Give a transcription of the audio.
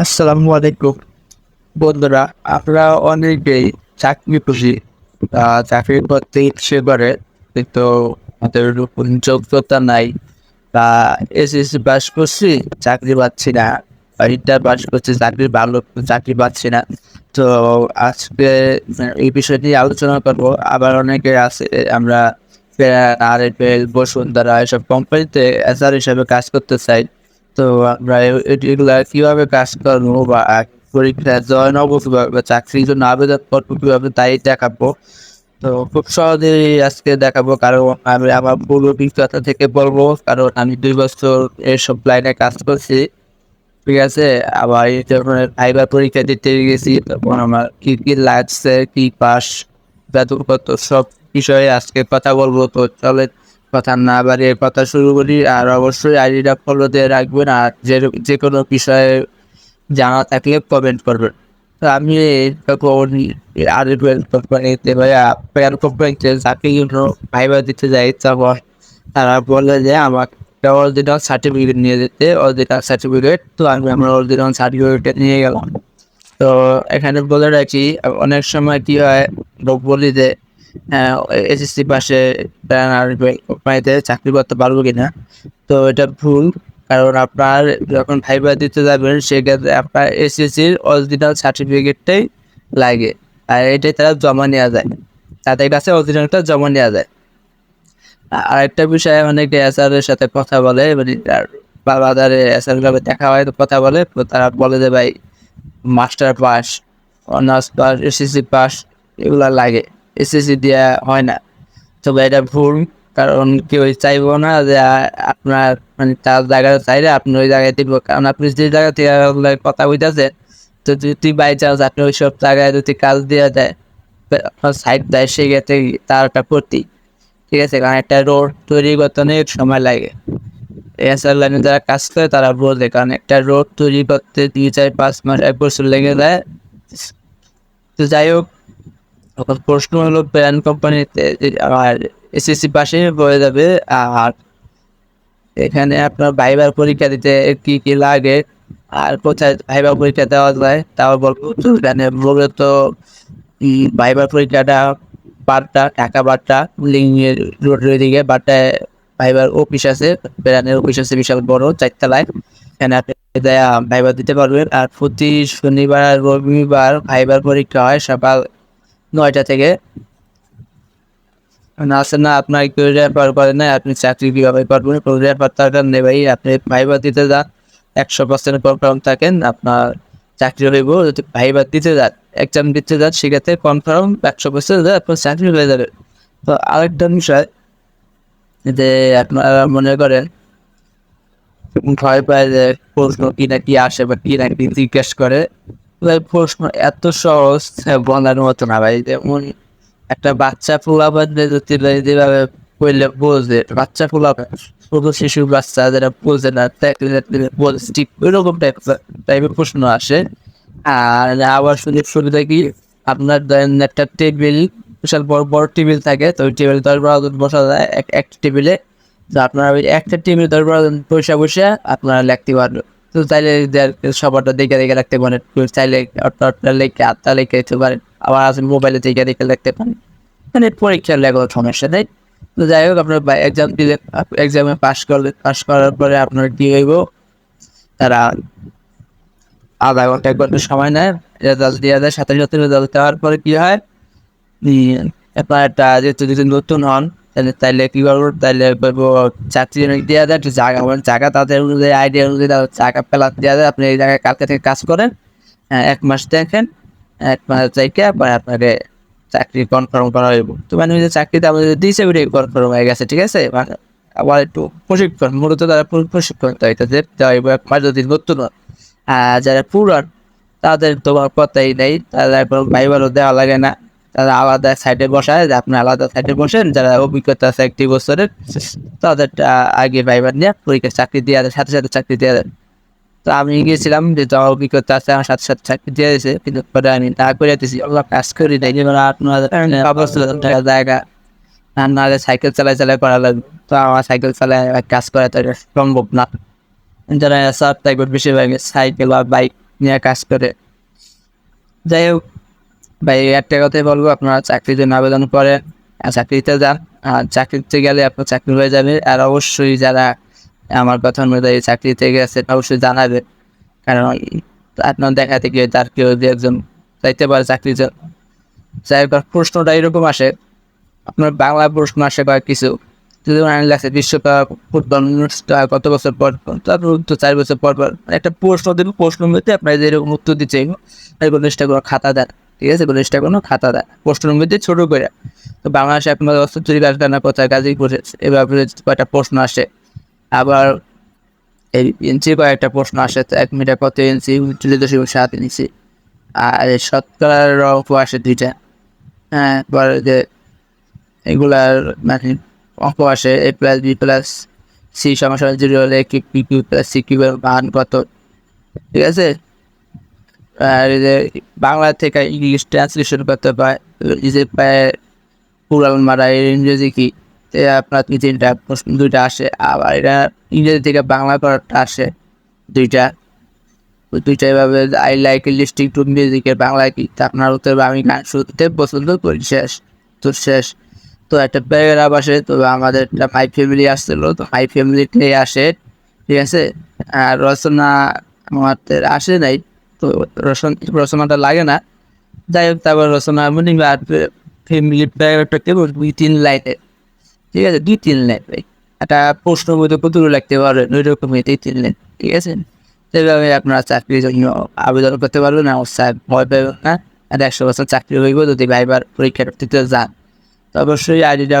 আসসালামু আলাইকুম। বন্ধুরা আমরা অনেকেই চাকরি খুশি চাকরি করতে ইচ্ছে করে, কিন্তু আমাদের যোগ্যতা নাই। বা এসএসসি পাস করছি, চাকরি পাচ্ছি না। ইন্টার পাস করছি, চাকরি ভালো, চাকরি পাচ্ছি না। তো আজকে এই বিষয় নিয়ে আলোচনা করব। আবার অনেকে আছে, আমরা আর বসুন্ধরা, এসব কোম্পানিতে এসআর হিসাবে কাজ করতে চাই। তো আমরা এগুলা কীভাবে কাজ করব বা পরীক্ষা জয়েন হব কীভাবে চাকরির জন্য আবেদন করব কীভাবে তাই দেখাবো। তো খুব সহজেই আজকে দেখাবো, কারণ আমি আমার পূর্ব অভিজ্ঞতা থেকে বলব, কারণ আমি দুই বছর এসব লাইনে কাজ করছি, ঠিক আছে? আবার ধরনের ফাইবার পরীক্ষা দিতে গেছি, তখন আমার কি কি লাগছে, কি পাস বেতন কত সব বিষয়ে আজকে কথা বলব, তো চলে কথা না বাড়িয়ে কথা শুরু করি, আর অবশ্যই আইডিটা ফলো দিয়ে রাখবেন, আর যে যে কোনো বিষয়ে জানা থাকলে কমেন্ট করবেন। তো আমি আর কোম্পানিতে ভাইয়া পেয়ার কোম্পানিতে চাকরির জন্য ফাইবার দিতে যাই, তখন তারা বলে যে, আমাকে অরিজিনাল সার্টিফিকেট নিয়ে যেতে অরিজিনাল সার্টিফিকেট তো আমি আমার অরিজিনাল সার্টিফিকেট নিয়ে গেলাম। তো এখানে বলে রাখি, অনেক সময় কি হয় বলি যে এসএসসি পাশে কোম্পানিতে চাকরি করতে পারব কিনা? তো এটা ভুল, কারণ আপনার যখন ফাইবার দিতে যাবেন, সেক্ষেত্রে আপনার এসএসসির অরিজিনাল সার্টিফিকেটটাই লাগে। আর এটাই তারা জমা নেওয়া যায়। তাদের কাছে অরিজিনালটা জমা নেওয়া যায়। আরেকটা বিষয়ে অনেকে এসআর এর সাথে কথা বলে মানে বাজারে এসআর ভাবে দেখা হয়, তো কথা বলে তারা বলে যে, ভাই master pass honours pass SSC pass এগুলা লাগে। এসএসসি দেওয়া হয় না। তবে এটা ভুল, কারণ কেউ চাইব না যে আপনার মানে তার জায়গায় চাইলে আপনি ওই জায়গায় দিব। কারণ আপনি যে জায়গা থেকে কথা বুঝতেছেন তো যদি বাই চান্স আপনি ওই সব জায়গায় যদি কাজ দেওয়া আপনার সাইড দেয়, সেক্ষেত্রে একটা করতে ঠিক আছে, কারণ একটা রোড তৈরি করতে অনেক সময় লাগে। এসআর লাইনে যারা কাজ করে, তারা বোঝে, কারণ একটা রোড তৈরি করতে দুই, চার, পাঁচ মাস, এক বছর লেগে যায়। তো যাই হোক প্রশ্ন হলো ব্র্যান্ড কোম্পানিতে আর এসএসসি পাশে হয়ে যাবে আর এখানে আপনার ভাইবার পরীক্ষা দিতে কি কি লাগে আর কোথায় ভাইবার পরীক্ষা দেওয়া যায় তাও বলব। তো মূলত উম, ভাইবার পরীক্ষাটা বারটা ঢাকা বারটা লিঙ্গের রোডের দিকে বারটায় ভাইবার অফিস আছে ব্র্যান্ডের অফিস আছে বিশাল বড় চারতলায়। এখানে আপনি ভাইবার দিতে পারবেন। আর প্রতি শনিবার রবিবার ভাইবার পরীক্ষা হয় সকাল নয়টা থেকে। না না, আপনার কেউ রেফার করেন না, আপনি চাকরি কীভাবে করবেন, কোনো রেফার দরকার নেই আপনি ভাইবার দিতে যান, একশো পার্সেন্ট কনফার্ম থাকেন, আপনার চাকরি হইব, যদি ভাইবার দিতে যান এক্সাম দিতে যান, সেক্ষেত্রে কনফার্ম একশো পার্সেন্ট আপনার চাকরি হয়ে যাবে। তো আরেকটা বিষয়, যে আপনারা মনে করেন ভয় পায় যে প্রশ্ন কি না কি আসে বা কি না কি জিজ্ঞেস করে প্রশ্ন এত সহজ বলার মতো না ভাই। যেমন একটা বাচ্চা পোলাপান যদি যেভাবে করলে বোঝে, বাচ্চা পোলাপান, ছোট শিশু বাচ্চা যারা বোঝে না ঠিক ওইরকম টাইপ টাইপের প্রশ্ন আসে। আর আবার সুযোগ সুবিধা কি আপনার একটা টেবিল, বিশাল বড় বড় টেবিল থাকে, তো ওই টেবিল দশ বারো জন বসা যায়, এক, একটা টেবিলে। তো আপনারা ওই একটা টেবিল দশ বারো জন বসে বসে আপনারা লিখতে পারবেন। তো চাইলে সবারটা দেখে দেখে রাখতে পারেন। চাইলে লিখে, আটটা লিখে দিতে পারেন। আবার আছে মোবাইলে দেখে দেখে লিখতে পারেন। মানে পরীক্ষার লেখার সমস্যা নেই। তো যাই হোক, আপনার এক্সাম দিলে এক্সামে পাস করলে পাস করার পরে আপনার কি হইব? তারা আধা ঘণ্টা, এক ঘণ্টা সময় নেয়। রেজাল্ট দেওয়া যায় সাথে সাথে রেজাল্ট দেওয়ার পরে কি হয়? আপনার একটা যেহেতু যদি নতুন হন তাহলে তাইলে কি করব? তাইলে চাকরি দেওয়া যায় একটু জায়গা মানে জায়গা তাদের অনুযায়ী আইডিয়া অনুযায়ী তাদের জায়গা পেলার দেওয়া যায় আপনি এই জায়গায় কালকে থেকে কাজ করেন? হ্যাঁ, এক মাস দেখেন এক মাস থেকে আপনাকে চাকরি কনফার্ম করা হইব। তো মানে যে চাকরিতে আমাদের দিয়েছে ওইটাই কনফার্ম হয়ে গেছে ঠিক আছে? মানে আবার একটু প্রশিক্ষণ মূলত তারা পুরো প্রশিক্ষণ তো দেওয়া হইব এক মাস যদি নতুন আর যারা পুরান তাদের তোমার কথাই নেই তাদের এখন ভাইবারও দেওয়া লাগে না। তারা আলাদা সাইডে বসায়, যে আপনি আলাদা সাইডে বসেন, যারা অভিজ্ঞতা আছে একটি বছরের তাদের আগে ভাইবার নিয়ে পরীক্ষা চাকরি দিয়ে দেয় সাথে সাথে চাকরি দিয়ে দেয় তো আমি গিয়েছিলাম যে তোমার অভিজ্ঞতা আছে আমার সাথে সাথে চাকরি দিয়ে দিয়েছে, কিন্তু পরে আমি না করে দিয়েছি, আল্লাহ কাজ করি নাই, যেমন আপনার অবস্থা টাকা জায়গা আর নাহলে সাইকেল চালাই চালাই করা লাগবে। তো আমার সাইকেল চালায় কাজ করা তো সম্ভব না। যারা সার টাইপের বেশিরভাগ সাইকেল বা বাইক নিয়ে কাজ করে। যাই হোক ভাই একটা কথাই বলব আপনারা চাকরির জন্য আবেদন করেন চাকরিতে যান। আর চাকরিতে গেলে আপনার চাকরি হয়ে যাবে। আর অবশ্যই যারা আমার কথা অনুযায়ী চাকরিতে গেছে অবশ্যই জানাবে। কারণ আপনার দেখা থেকে তার কেউ যে একজন চাইতে পারে চাকরির জন্য যাই হোক প্রশ্নটা এরকম আসে। আপনার বাংলা প্রশ্ন আসে বা কিছু। যদি আইন লাগছে বিশ্বকাপ ফুটবল কত বছর পর পর, তারপর তো চার বছর পর পর একটা প্রশ্ন দিন প্রশ্ন মধ্যে আপনার যে এরকম উত্তর দিচ্ছে এরকম চেষ্টা করো খাতা দেন। ঠিক আছে? কোনো চেষ্টা করো খাতা দেন প্রশ্নের মধ্যে ছোট করে। তো বাংলাদেশে আপনার অস্ত্রচুরি রাজধানা কোথায় গাজীপুর এভাবে কয়েকটা প্রশ্ন আসে, আবার এই ইঞ্চি কয়েকটা প্রশ্ন আসে এক মিটার কত ইঞ্চি উচ্চলিত দশমিক সাত ইঞ্চি আর শতকরার অঙ্ক আসে দুইটা। হ্যাঁ পরে যে এগুলার মানে অঙ্ক আসে A plus B plus C সমস্যা জিরো হলে কিউ প্লাস সি কিউ মান কত? ঠিক আছে? যে বাংলা থেকে ইংলিশ ট্রান্সলেশন করতে পারে যে মারা ইংরেজি কি আপনার কি তিনটা দুইটা আসে, আবার এটা ইংরেজি থেকে বাংলা করাটা আসে, দুইটা। দুইটা এভাবে আই লাইক লিস্টিং টু মিউজিকের বাংলা কি আপনার উত্তর আমি গান শুনতে পছন্দ করি, শেষ। তো শেষ। তো একটা প্যারাগ্রাফ আসে তো আমাদের মাই ফ্যামিলি আসছিল, তো মাই ফ্যামিলিতে আসে, ঠিক আছে? আর রচনা আমাদের আসে নাই। তো রচনা রচনাটা লাগে না। যাই হোক, তারপর রচনা মিনিং আর ফ্যামিলি প্যারাগ্রাফটা কেবল দুই তিন লাইনে ঠিক আছে, দুই তিন লাইন ভাই একটা প্রশ্ন মধ্যে কতগুলো লাগতে পারে? ওই রকমই দুই তিন লাইন ঠিক আছে? সেভাবে আপনারা চাকরির জন্য আবেদন করতে পারবেন। আর স্যার ভয় পাবেন না। আর একশো বছর চাকরি হইব যদি ভাইবার পরীক্ষা দিতে যান, তো অবশ্যই আইডিটা